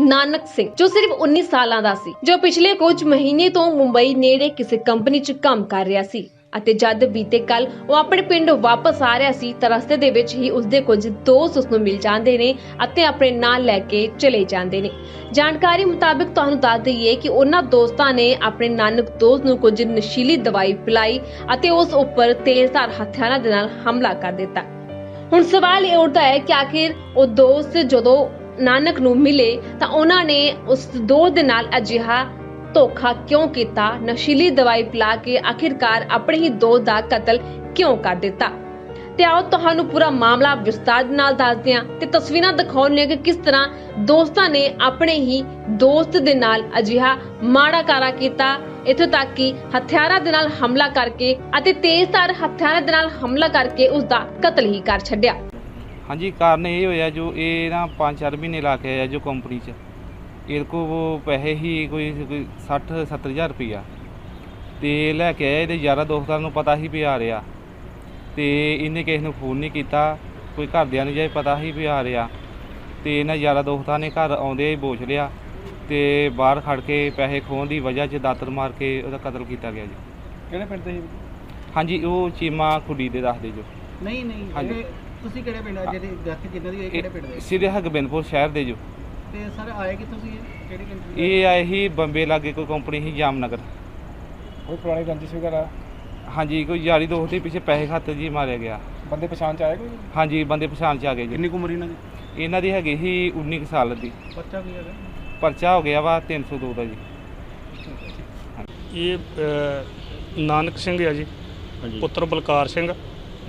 ਨਾਨਕ ਸਿੰਘ, ਜੋ ਸਿਰਫ 19 ਸਾਲਾਂ ਦਾ ਸੀ, ਜੋ ਪਿਛਲੇ ਕੁਝ ਮਹੀਨੇ ਤੋਂ ਮੁੰਬਈ ਨੇੜੇ ਕਿਸੇ ਕੰਪਨੀ 'ਚ ਕੰਮ ਕਰ ਰਿਹਾ ਸੀ ਅਤੇ ਜਦ ਬੀਤੇ ਕੱਲ ਉਹ ਆਪਣੇ ਪਿੰਡ ਵਾਪਸ ਆ ਰਿਹਾ ਸੀ ਤਾਂ ਰਸਤੇ ਦੇ ਵਿੱਚ ਹੀ ਉਸਦੇ ਕੁਝ ਦੋਸਤ ਉਸ ਨੂੰ ਮਿਲ ਜਾਂਦੇ ਨੇ ਅਤੇ ਆਪਣੇ ਨਾਲ ਲੈ ਕੇ ਚਲੇ ਜਾਂਦੇ ਨੇ। ਜਾਣਕਾਰੀ ਮੁਤਾਬਕ ਤੁਹਾਨੂੰ ਦੱਸ ਦਈਏ ਕਿ ਉਹਨਾਂ ਦੋਸਤਾਂ ਨੇ ਆਪਣੇ ਨਾਨਕ ਦੋਸਤ ਨੂੰ ਕੁਝ ਨਸ਼ੀਲੀ ਦਵਾਈ ਪਿਲਾਈ ਅਤੇ ਉਸ ਉੱਪਰ ਤੇਜ਼ਧਾਰ ਹਥਿਆਰਾਂ ਦੇ ਨਾਲ ਹਮਲਾ ਕਰ ਦਿੱਤਾ। ਹੁਣ ਸਵਾਲ ਇਹ ਉੱਠਦਾ ਹੈ ਕਿ ਆਖਿਰ ਉਹ ਦੋਸਤ ਜਦੋਂ ਨਾਨਕ ਨੂੰ ਮਿਲੇ ਤਾਂ ਉਹਨਾਂ ਨੇ ਉਸ ਦੋਸਤ ਦੇ ਨਾਲ ਅਜਿਹਾ ਧੋਖਾ ਕਿਉਂ ਕੀਤਾ? ਨਸ਼ੀਲੀ ਦਵਾਈ ਪਿਲਾ ਕੇ ਆਖਿਰਕਾਰ ਆਪਣੇ ਹੀ ਦੋਸਤ ਦਾ ਕਤਲ ਕਿਉਂ ਕਰ ਦਿੱਤਾ? ਤੇ ਆਓ ਤੁਹਾਨੂੰ ਪੂਰਾ ਮਾਮਲਾ ਵਿਸਤਾਰ ਨਾਲ ਦੱਸਦੇ ਹਾਂ ਤੇ ਤਸਵੀਰਾਂ ਦਿਖਾਉਂਦੇ ਕਿ ਕਿਸ ਤਰ੍ਹਾਂ ਦੋਸਤਾਂ ਨੇ ਆਪਣੇ ਹੀ ਦੋਸਤ ਦੇ ਨਾਲ ਅਜਿਹਾ ਮਾੜਾ ਕਾਰਾ ਕੀਤਾ। ਇਥੋਂ ਤੱਕ ਕਿ ਹਥਿਆਰਾਂ ਦੇ ਨਾਲ ਹਮਲਾ ਕਰਕੇ ਅਤੇ ਤੇਜ਼ਧਾਰ ਹਥਿਆਰਾਂ ਦੇ ਨਾਲ ਹਮਲਾ ਕਰਕੇ ਉਸ ਦਾ ਕਤਲ ਹੀ ਕਰ ਛੱਡਿਆ। ਹਾਂਜੀ ਕਾਰਨ ਇਹ ਹੋਇਆ ਜੋ ਇਹ ਨਾ 5-4 ਮਹੀਨੇ ਲਾ ਕੇ ਆਇਆ ਜੋ ਕੰਪਨੀ 'ਚ। ਇਹਦੇ ਕੋ ਉਹ ਪੈਸੇ ਹੀ ਕੋਈ ਕੋਈ 60 70000 ਰੁਪਈਆ। ਤੇ ਲੈ ਕੇ ਆਇਆ ਇਹਦੇ ਯਾਰਾਂ ਦੋਸਤਾਂ ਨੂੰ ਪਤਾ ਸੀ ਵੀ ਆ ਰਿਹਾ। ਤੇ ਇਹਨੇ ਕਿਸੇ ਨੂੰ ਫੋਨ ਨਹੀਂ ਕੀਤਾ ਕੋਈ ਘਰਦਿਆਂ ਨੂੰ ਜੇ ਪਤਾ ਸੀ ਵੀ ਆ ਰਿਹਾ। ਤੇ ਇਹਨਾਂ ਯਾਰਾਂ ਦੋਸਤਾਂ ਨੇ ਘਰ ਆਉਂਦੇ ਹੀ ਬੋਚ ਲਿਆ। ਤੇ ਬਾਹਰ ਖੜ ਕੇ ਪੈਸੇ ਖੋਹਣ ਦੀ ਵਜ੍ਹਾ 'ਚ ਦਾਤਰ ਮਾਰ ਕੇ ਉਹਦਾ ਕਤਲ ਕੀਤਾ ਗਿਆ ਜੀ। ਕਿਹੜੇ ਪਿੰਡ ਦੇ? ਹਾਂਜੀ ਉਹ ਚੀਮਾ ਖੁੱਡੀ ਦੇ ਦੱਸਦੇ ਜੋ। ਨਹੀਂ ਨਹੀਂ ਹਾਂਜੀ। ਤੁਸੀਂ ਕਿਹੜੇ ਪਿੰਡ ਆ? ਜਿਹੜੇ ਡੈਥ ਜਿੱਦਾਂ ਦੀ ਹੋਈ ਕਿਹੜੇ ਪਿੰਡ ਦੇ? ਸਿਰੇ ਹਗਬਿੰਦਪੁਰ ਸ਼ਹਿਰ ਦੇ ਜੋ। ਤੇ ਸਰ ਆਏ ਕਿੱਥੋਂ ਸੀ? ਇਹ ਕਿਹੜੀ ਕੰਟਰੀ ਇਹ ਆਏ ਹੀ ਬੰਬੇ ਲਾਗੇ ਕੋਈ ਕੰਪਨੀ ਸੀ ਜਾਮਨਗਰ। ਕੋਈ ਪੁਰਾਣੀ ਰੰਜਿਸ਼ ਵਗੈਰਾ? ਹਾਂਜੀ ਕੋਈ ਯਾਰੀ ਦੋਸਤ ਦੇ ਪਿੱਛੇ ਪੈਸੇ ਖਾਤੇ ਜੀ ਮਾਰਿਆ ਗਿਆ। ਬੰਦੇ ਪਛਾਣ ਚ ਆਏ ਕੋਈ? ਹਾਂਜੀ ਬੰਦੇ ਪਛਾਣ ਚ ਆ ਗਏ ਜੀ। ਕਿੰਨੀ ਕੁ ਉਮਰ ਇਹਨਾਂ ਦੀ? ਇਹਨਾਂ ਦੀ ਹੈਗੀ ਸੀ 19 ਕੁ ਸਾਲ ਦੀ। ਬੱਚਾ ਵੀ ਹੈਗਾ? ਪਰਚਾ ਹੋ ਗਿਆ ਵਾ 302 ਦਾ ਜੀ। ਇਹ ਅ, ਨਾਨਕ ਸਿੰਘ ਹੈ ਜੀ। ਪੁੱਤਰ ਬਲਕਾਰ ਸਿੰਘ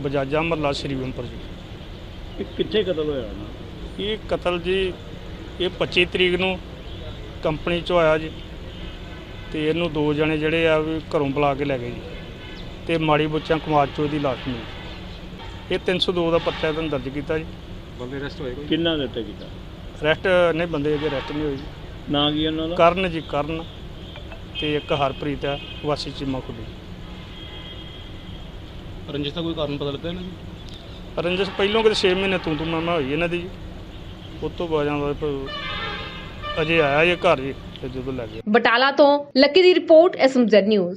ਬਜਾਜਾ ਮਹੱਲਾ ਸ਼੍ਰੀ ਵਿੰਪਰ ਜੀ। ਇਹ ਕਿੱਥੇ ਕਤਲ ਹੋਇਆ ਇਹ ਕਤਲ ਜੀ ਇਹ 25 ਤਰੀਕ ਨੂੰ ਕੰਪਨੀ ਚੋਂ ਆਇਆ ਜੀ। ਤੇ ਇਹਨੂੰ ਦੋ ਜਣੇ ਜਿਹੜੇ ਆ ਵੀ ਘਰੋਂ ਬੁਲਾ ਕੇ ਲੈ ਗਏ ਜੀ। ਤੇ ਮਾੜੀ ਬੁੱਚਾਂ ਕੁਮਾਰ ਚੋਂ ਦੀ ਲਾਸ਼ ਮਿਲੀ। ਇਹ 302 ਦਾ ਪਰਚਾ ਇਹਦਾ ਦਰਜ ਕੀਤਾ ਜੀ। ਬੰਦੇ ਅਰੈਸਟ ਹੋਏ ਕੋਈ? ਕਿੰਨਾ ਦੇ ਉੱਤੇ ਕੀਤਾ? ਅਰੈਸਟ ਨਹੀਂ ਬੰਦੇ ਅਜੇ ਅਰੈਸਟ ਨਹੀਂ ਹੋਏ ਜੀ। ਨਾਂ ਕੀ ਉਹਨਾਂ ਦਾ? ਕਰਨ ਜੀ ਕਰਨ। ਤੇ ਇੱਕ ਹਰਪ੍ਰੀਤ ਹੈ ਵਾਸੀ ਚੀਮਾ ਖੁੱਡੀ। ਰੰਜਿਸ਼ ਦਾ ਕੋਈ ਕਾਰਨ ਪਤਾ ਲੱਗਾ ਇਹਨਾਂ ਨੂੰ? ਰੰਜਸ, ਪਹਿਲੋਂ ਕਿਤੇ 6 ਮਹੀਨੇ ਤੂੰ ਤੂੰ ਮੈਂ ਮੈਂ ਹੋਈ ਇਹਨਾਂ ਦੀ ਜੀ। ਉਸ ਤੋਂ ਬਾਅਦ ਜਾਂਦਾ ਅਜੇ ਆਇਆ ਇਹ ਘਰ ਜੀ, ਤੇ ਜਦੋਂ ਲੱਗ ਗਿਆ। ਬਟਾਲਾ ਤੋਂ ਲੱਕੀ ਦੀ ਰਿਪੋਰਟ ਐਸਐਮਜ਼ੈਡ ਨਿਊਜ਼।